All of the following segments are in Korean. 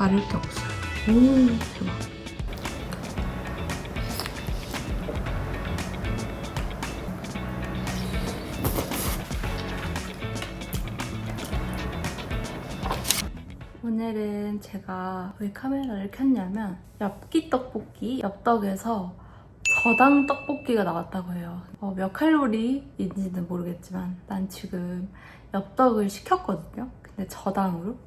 다를 게 없어요. 오, 대박. 오늘은 제가 왜 카메라를 켰냐면 엽기 떡볶이 엽떡에서 저당 떡볶이가 나왔다고 해요. 어, 몇 칼로리인지는 모르겠지만 난 지금 엽떡을 시켰거든요. 근데 저당으로.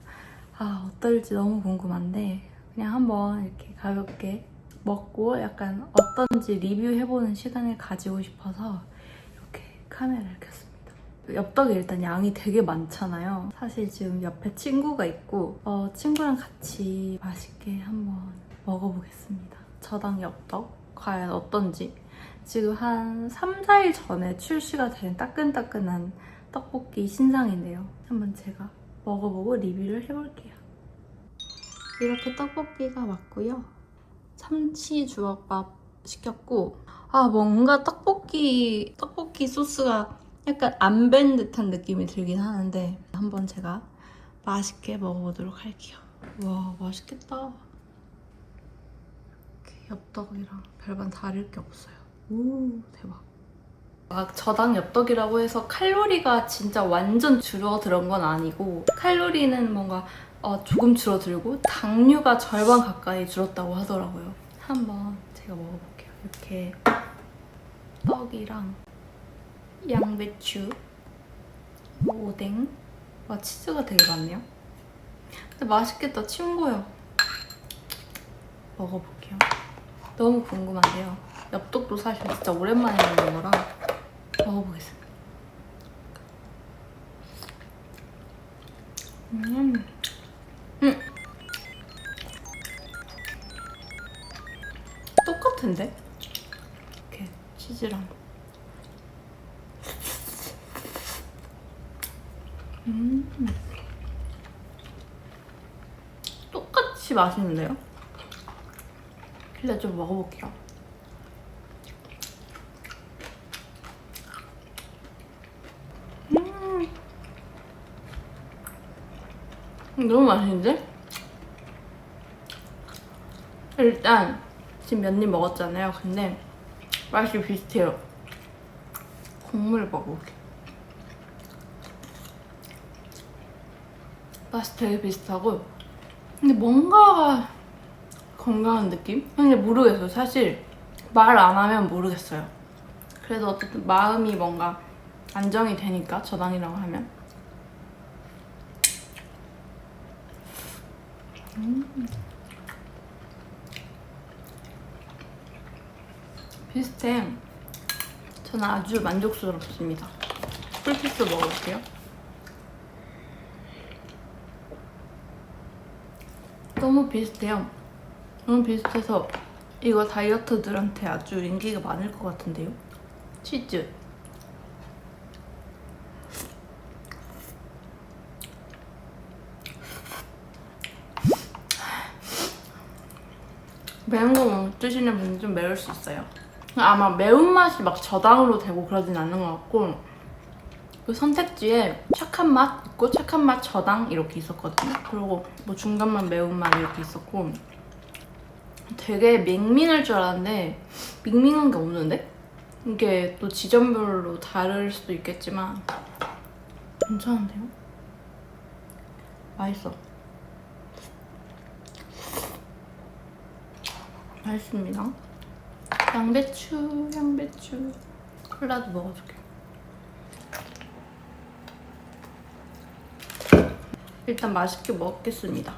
아 어떨지 너무 궁금한데 그냥 한번 이렇게 가볍게 먹고 약간 어떤지 리뷰해보는 시간을 가지고 싶어서 이렇게 카메라를 켰습니다. 엽떡이 일단 양이 되게 많잖아요. 사실 지금 옆에 친구가 있고 어, 친구랑 같이 맛있게 한번 먹어보겠습니다. 저당 엽떡 과연 어떤지 지금 한 3, 4일 전에 출시가 된 따끈따끈한 떡볶이 신상인데요. 한번 제가 먹어보고 리뷰를 해볼게요. 이렇게 떡볶이가 왔고요. 참치 주먹밥 시켰고 아 뭔가 떡볶이 떡볶이 소스가 약간 안 밴 듯한 느낌이 들긴 하는데 한번 제가 맛있게 먹어보도록 할게요. 와 맛있겠다. 엽떡이랑 별반 다를 게 없어요. 오 대박. 막 저당 엽떡이라고 해서 칼로리가 진짜 완전 줄어든 건 아니고 칼로리는 뭔가 어, 조금 줄어들고 당류가 절반 가까이 줄었다고 하더라고요. 한번 제가 먹어볼게요. 이렇게 떡이랑 양배추, 오뎅, 와 치즈가 되게 많네요. 근데 맛있겠다. 침 고요. 먹어볼게요. 너무 궁금한데요. 엽떡도 사실 진짜 오랜만에 먹는 거라 먹어보겠습니다. 음. 음. 똑같은데? 이렇게 치즈랑. 음. 똑같이 맛있는데요? 일단 좀 먹어볼게요. 너무 맛있는데? 일단 지금 몇 입 먹었잖아요. 근데 맛이 비슷해요. 국물 먹어볼게. 맛이 되게 비슷하고 근데 뭔가가 건강한 느낌? 근데 모르겠어요. 사실 말 안 하면 모르겠어요. 그래도 어쨌든 마음이 뭔가 안정이 되니까 저당이라고 하면 음. 비슷해. 저는 아주 만족스럽습니다. 풀피스 먹어볼게요. 너무 비슷해요. 너무 비슷해서 이거 다이어트들한테 아주 인기가 많을 것 같은데요. 치즈. 매운 거 못 드시는 분은 좀 매울 수 있어요. 아마 매운맛이 막 저당으로 되고 그러진 않는 것 같고 그 선택지에 착한 맛 있고 착한 맛 저당 이렇게 있었거든요. 그리고 뭐 중간맛 매운맛 이렇게 있었고 되게 밍밍할 줄 알았는데 밍밍한 게 없는데? 이게 또 지점별로 다를 수도 있겠지만 괜찮은데요? 맛있어. 맛있습니다. 양배추, 양배추. 콜라도 먹어줄게요. 일단 맛있게 먹겠습니다.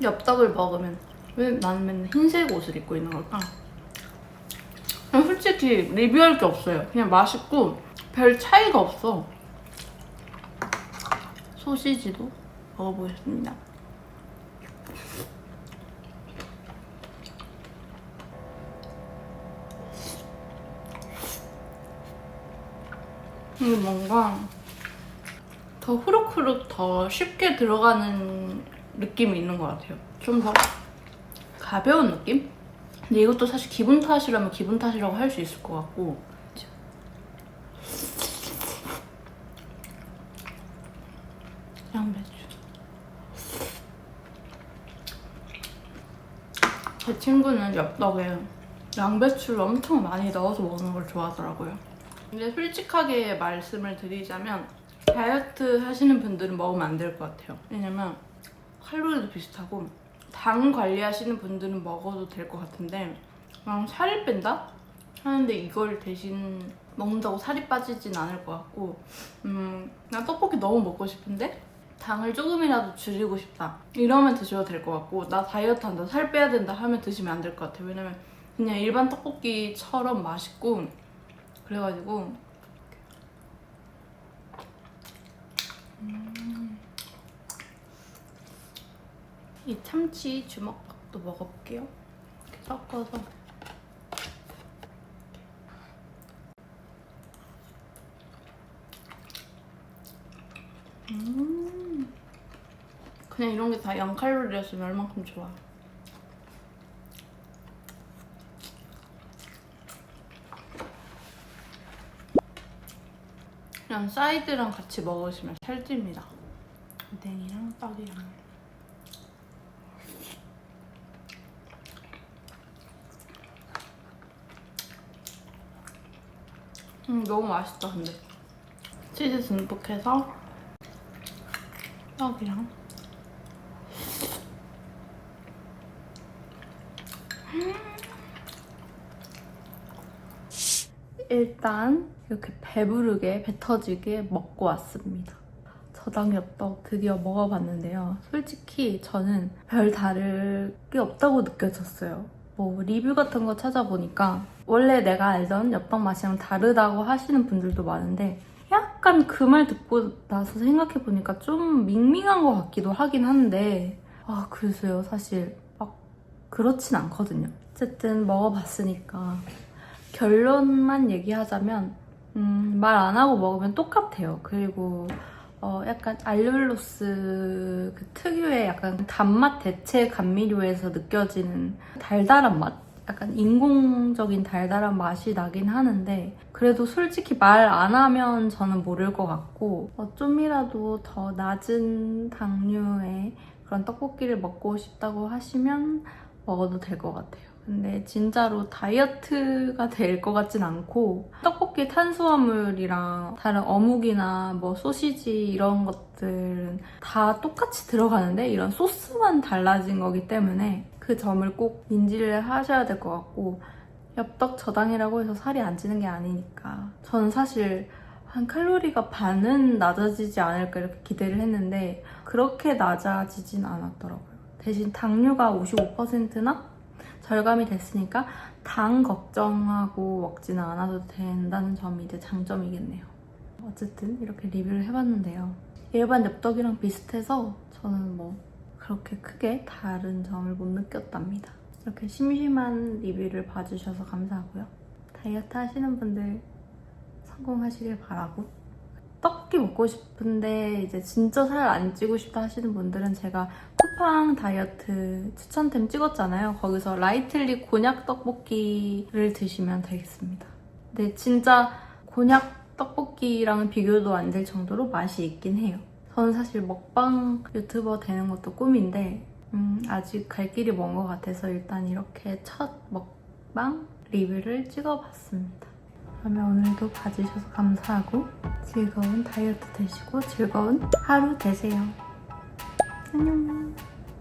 엽떡을 먹으면 왜 나는 맨날 흰색 옷을 입고 있는 걸까? 솔직히 리뷰할 게 없어요. 그냥 맛있고 별 차이가 없어. 소시지도 먹어보겠습니다. 이게 뭔가 더 후룩후룩 더 쉽게 들어가는 느낌이 있는 것 같아요. 좀 더 가벼운 느낌? 근데 이것도 사실 기분 탓이라면 기분 탓이라고 할 수 있을 것 같고 양배추. 제 친구는 엽떡에 양배추를 엄청 많이 넣어서 먹는 걸 좋아하더라고요. 근데 솔직하게 말씀을 드리자면 다이어트 하시는 분들은 먹으면 안 될 것 같아요. 왜냐면 칼로리도 비슷하고 당 관리하시는 분들은 먹어도 될 것 같은데 그냥 살을 뺀다? 하는데 이걸 대신 먹는다고 살이 빠지진 않을 것 같고 음, 난 떡볶이 너무 먹고 싶은데 당을 조금이라도 줄이고 싶다. 이러면 드셔도 될 것 같고 나 다이어트 한다 살 빼야 된다 하면 드시면 안 될 것 같아요 왜냐면 그냥 일반 떡볶이처럼 맛있고 그래가지고. 음. 이 참치 주먹밥도 먹어볼게요. 이렇게 섞어서. 음. 그냥 이런 게다 0칼로리였으면 얼만큼 좋아. 그냥 사이드랑 같이 먹으시면 살찝니다. 오뎅이랑 떡이랑. 음, 너무 맛있다, 근데. 치즈 듬뿍해서 떡이랑 일단 이렇게 배부르게 배 터지게 먹고 왔습니다. 저당 엽떡 드디어 먹어봤는데요. 솔직히 저는 별 다를 게 없다고 느껴졌어요. 뭐 리뷰 같은 거 찾아보니까 원래 내가 알던 엽떡 맛이랑 다르다고 하시는 분들도 많은데 약간 그 말 듣고 나서 생각해보니까 좀 밍밍한 것 같기도 하긴 한데 아 글쎄요 사실 막 그렇진 않거든요. 어쨌든 먹어봤으니까. 결론만 얘기하자면 음, 말 안 하고 먹으면 똑같아요. 그리고 어, 약간 알룰로스 그 특유의 약간 단맛 대체 감미료에서 느껴지는 달달한 맛? 약간 인공적인 달달한 맛이 나긴 하는데 그래도 솔직히 말 안 하면 저는 모를 것 같고 어, 좀이라도 더 낮은 당류의 그런 떡볶이를 먹고 싶다고 하시면 먹어도 될 것 같아요. 근데 진짜로 다이어트가 될 것 같진 않고 떡볶이 탄수화물이랑 다른 어묵이나 뭐 소시지 이런 것들은 다 똑같이 들어가는데 이런 소스만 달라진 거기 때문에 그 점을 꼭 인지를 하셔야 될 것 같고 엽떡 저당이라고 해서 살이 안 찌는 게 아니니까 저는 사실 한 칼로리가 반은 낮아지지 않을까 이렇게 기대를 했는데 그렇게 낮아지진 않았더라고요. 대신 당류가 55%나 절감이 됐으니까 당 걱정하고 먹지는 않아도 된다는 점이 이제 장점이겠네요. 어쨌든 이렇게 리뷰를 해봤는데요. 일반 엽떡이랑 비슷해서 저는 뭐 그렇게 크게 다른 점을 못 느꼈답니다. 이렇게 심심한 리뷰를 봐주셔서 감사하고요. 다이어트 하시는 분들 성공하시길 바라고 떡볶이 먹고 싶은데 이제 진짜 살 안 찌고 싶다 하시는 분들은 제가 쿠팡 다이어트 추천템 찍었잖아요. 거기서 라이틀리 곤약 떡볶이를 드시면 되겠습니다. 근데 진짜 곤약 떡볶이랑은 비교도 안 될 정도로 맛이 있긴 해요. 저는 사실 먹방 유튜버 되는 것도 꿈인데 음, 아직 갈 길이 먼 것 같아서 일단 이렇게 첫 먹방 리뷰를 찍어봤습니다. 그러면 오늘도 봐주셔서 감사하고 즐거운 다이어트 되시고 즐거운 하루 되세요. 안녕.